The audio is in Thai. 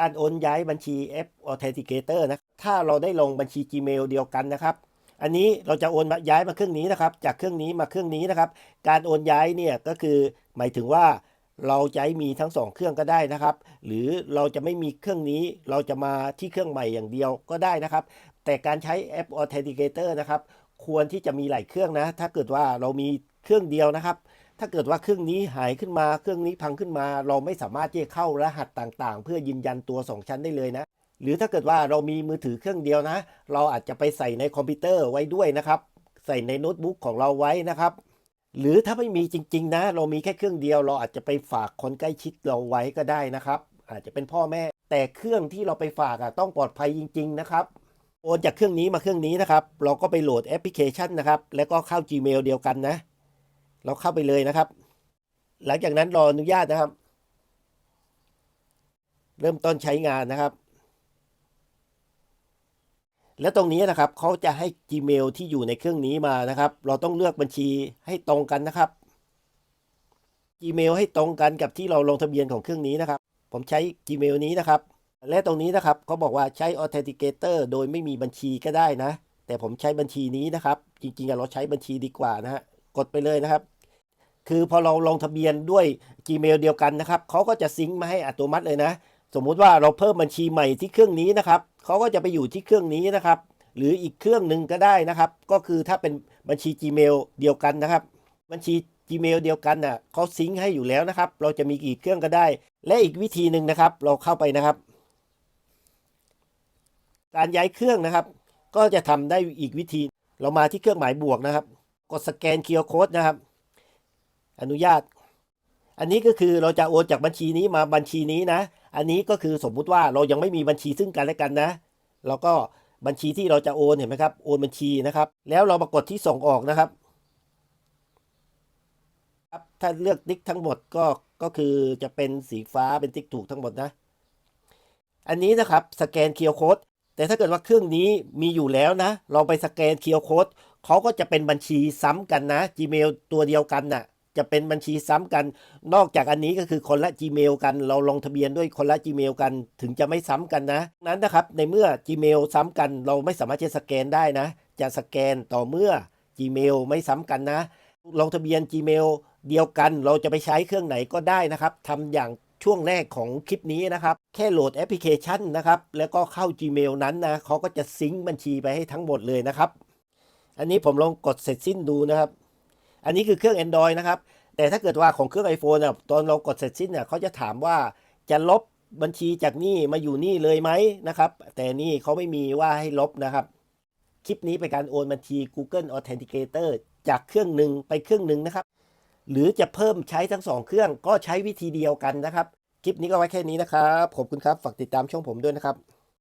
การโอนย้ายบัญชี F Authenticator นะถ้าเราได้ลงบัญชี Gmail เดียวกันนะครับ อันนี้เราจะโอนย้ายมาเครื่องนี้นะครับ จากเครื่องนี้มาเครื่องนี้นะครับ การโอนย้ายเนี่ยก็คือหมายถึงว่าเราจะมีทั้งสองเครื่องก็ได้นะครับ หรือเราจะไม่มีเครื่องนี้เราจะมาที่เครื่องใหม่อย่างเดียวก็ได้นะครับ แต่การใช้แอป Authenticator นะครับ ควรที่จะมีหลายเครื่องนะ ถ้าเกิดว่าเรามีเครื่องเดียวนะครับ ถ้าเกิดว่าเครื่องนี้หายขึ้นมา เครื่องนี้พังขึ้นมา เราไม่สามารถที่จะเข้ารหัสต่างๆ เพื่อยืนยันตัว 2 ชั้นได้เลยนะ หรือถ้าเกิดว่าเรามีมือถือเครื่องเดียวนะ เราอาจจะไปใส่ในคอมพิวเตอร์ไว้ด้วยนะครับ ใส่ในโน้ตบุ๊กของเราไว้นะครับหรือถ้าไม่มีจริง ๆ นะ เรามีแค่เครื่องเดียว เราอาจจะไปฝากคนใกล้ชิดเราไว้ก็ได้นะครับ อาจจะเป็นพ่อแม่ แต่เครื่องที่เราไปฝากอะต้องปลอดภัยจริง ๆ นะครับโอนจากเครื่องนี้มาเครื่องนี้นะครับ เราก็ไปโหลดแอปพลิเคชันนะครับ แล้วก็เข้า Gmail เดียวกันนะ เราเข้าไปเลยนะครับ หลังจากนั้นรออนุญาตนะครับ เริ่มต้นใช้งานนะครับ แล้วตรงนี้นะครับเขาจะให้ Gmail ที่อยู่ในเครื่องนี้มานะครับ เราต้องเลือกบัญชีให้ตรงกันนะครับ Gmail ให้ตรงกันกับที่เราลงทะเบียนของเครื่องนี้นะครับ ผมใช้ Gmail นี้นะครับ และตรงนี้นะครับเขาบอกว่าใช้ Authenticator โดยไม่มีบัญชีก็ได้นะ แต่ผมใช้บัญชีนี้นะครับ จริงๆเราใช้บัญชีดีกว่านะฮะ กดไปเลยนะครับ คือพอเราลงทะเบียนด้วย Gmail เดียวกันนะครับเขาก็จะซิงค์มาให้อัตโนมัติเลยนะ สมมุติว่าเราเพิ่มบัญชีใหม่ที่เครื่องนี้นะครับเขาก็จะไปอยู่ที่เครื่องนี้นะครับ หรืออีกเครื่องหนึ่งก็ได้นะครับ ก็คือถ้าเป็นบัญชี Gmail เดียวกันนะครับ บัญชี Gmail เดียวกันน่ะเขาซิงค์ให้อยู่แล้วนะครับ เราจะมีกี่เครื่องก็ได้ และอีกวิธีหนึ่งนะครับ เราเข้าไปนะครับ การย้ายเครื่องนะครับ ก็จะทำได้อีกวิธี เรามาที่เครื่องหมายบวกนะครับ กดสแกน QR Code นะครับ อนุญาต อันนี้ก็คือเราจะโอนจากบัญชีนี้มาบัญชีนี้นะ อันนี้ก็คือสมมุติว่าเรายังไม่มีบัญชีซึ่งกันและกันนะเราก็บัญชีที่เราจะโอนเห็นไหมครับ โอนบัญชีนะครับ แล้วเรามากดที่ส่งออกนะครับครับถ้าเลือกติ๊กทั้งหมดก็ก็คือจะเป็นสีฟ้าเป็นติ๊กถูกทั้งหมดนะ อันนี้นะครับสแกนเคียร์โค้ดแต่ถ้าเกิดว่าเครื่องนี้มีอยู่แล้วนะ เราไปสแกนเคียร์โค้ด เขาก็จะเป็นบัญชีซ้ำกันนะ Gmail ตัวเดียวกันน่ะจะเป็นบัญชีซ้ำกัน นอกจากอันนี้ก็คือคนละ Gmail กัน เราลงทะเบียนด้วยคนละ Gmail กัน ถึงจะไม่ซ้ำกันนะ นั้นนะครับ ในเมื่อ Gmail ซ้ำกัน เราไม่สามารถจะสแกนได้นะ จะสแกนต่อเมื่อ Gmail ไม่ซ้ำกันนะ ลงทะเบียน Gmail เดียวกัน เราจะไปใช้เครื่องไหนก็ได้นะครับทำอย่างช่วงแรกของคลิปนี้นะครับ แค่โหลดแอปพลิเคชันนะครับ แล้วก็เข้า Gmail นั้นนะเขาก็จะซิงค์บัญชีไปให้ทั้งหมดเลยนะครับ อันนี้ผมลองกดเสร็จสิ้นดูนะครับ อันนี้คือเครื่อง Android นะครับ แต่ถ้าเกิดว่าของเครื่อง iPhone นะตอนเรากดเสร็จสิ้นเนี่ยเขาจะถามว่าจะลบบัญชีจากนี่มาอยู่นี่เลยไหมนะครับ แต่นี่เขาไม่มีว่าให้ลบนะครับ คลิปนี้เป็นการโอนบัญชี Google Authenticator จากเครื่องหนึ่งไปเครื่องหนึ่งนะครับ หรือจะเพิ่มใช้ทั้งสองเครื่องก็ใช้วิธีเดียวกันนะครับ คลิปนี้ก็ไว้แค่นี้นะครับ ขอบคุณครับ ฝากติดตามช่องผมด้วยนะครับ